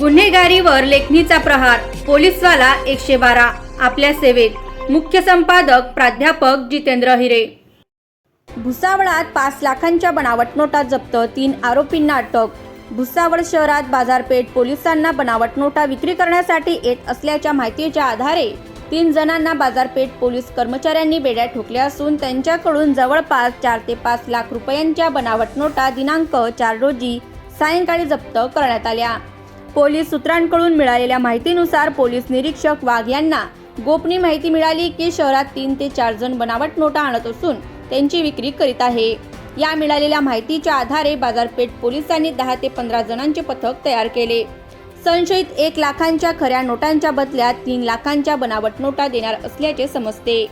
गुन्हेगारीवर लेखणीचा प्रहार पोलीसवाला एकशे बारा आपल्या सेवेत. मुख्य संपादक प्राध्यापक जितेंद्र हिरे. भुसावळात पाच लाखांच्या बनावट नोटा जप्त तीन आरोपींना अटक. भुसावळ शहरात बाजारपेठ पोलिसांना बनावट नोटा विक्री करण्यासाठी येत असल्याच्या माहितीच्या आधारे तीन जणांना बाजारपेठ पोलीस कर्मचाऱ्यांनी बेड्या ठोकल्या असून त्यांच्याकडून जवळपास चार ते पाच लाख रुपयांच्या बनावट नोटा दिनांक चार रोजी सायंकाळी जप्त करण्यात आल्या. पोलीस सूत्रांकडून मिळालेल्या माहितीनुसार पोलीस निरीक्षक वाघ यांना गोपनीय माहिती मिळाली की शहरात तीन ते चार जण बनावट नोटा आणत असून त्यांची विक्री करीत आहे. या मिळालेल्या माहितीच्या आधारे बाजारपेठ पोलिसांनी दहा ते पंधरा जणांचे पथक तयार केले. संशयित एक लाखांच्या खऱ्या नोटांच्या बदल्यात तीन लाखांच्या बनावट नोटा देणार असल्याचे समजते.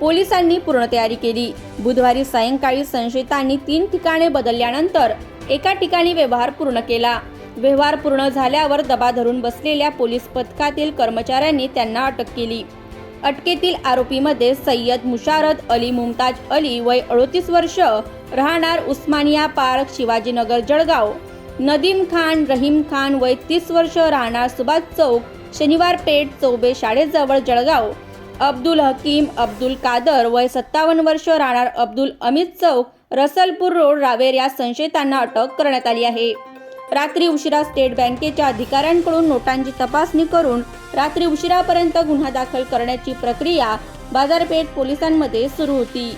पोलिसांनी पूर्ण तयारी केली. बुधवारी सायंकाळी संशयितांनी तीन ठिकाणे बदलल्यानंतर एका ठिकाणी व्यवहार पूर्ण केला. व्यवहार पूर्ण झाल्यावर दबा धरून बसलेल्या पोलीस पथकातील कर्मचाऱ्यांनी त्यांना अटक केली. अटकेतील आरोपीमध्ये सय्यद मुशारत अली मुमताज अली वय अडोतीस वर्ष राहणार उस्मानिया पार्क शिवाजीनगर जळगाव. नदीम खान रहीम खान वय तीस वर्ष राहणार सुभाष चौक शनिवार पेठ चौबे शाळेजवळ जळगाव. अब्दुल हकीम अब्दुल कादर वय सत्तावन्न वर्ष राहणार अब्दुल अमित चौक रसलपूर रोड रावेर या संशयितांना अटक करण्यात आली आहे. रात्री उशिरा स्टेट बँकेच्या अधिकाऱ्यांकडून नोटांची तपासणी करून रात्री उशिरापर्यंत गुन्हा दाखल करण्याची प्रक्रिया बाजारपेठ पोलिसांमध्ये सुरू होती.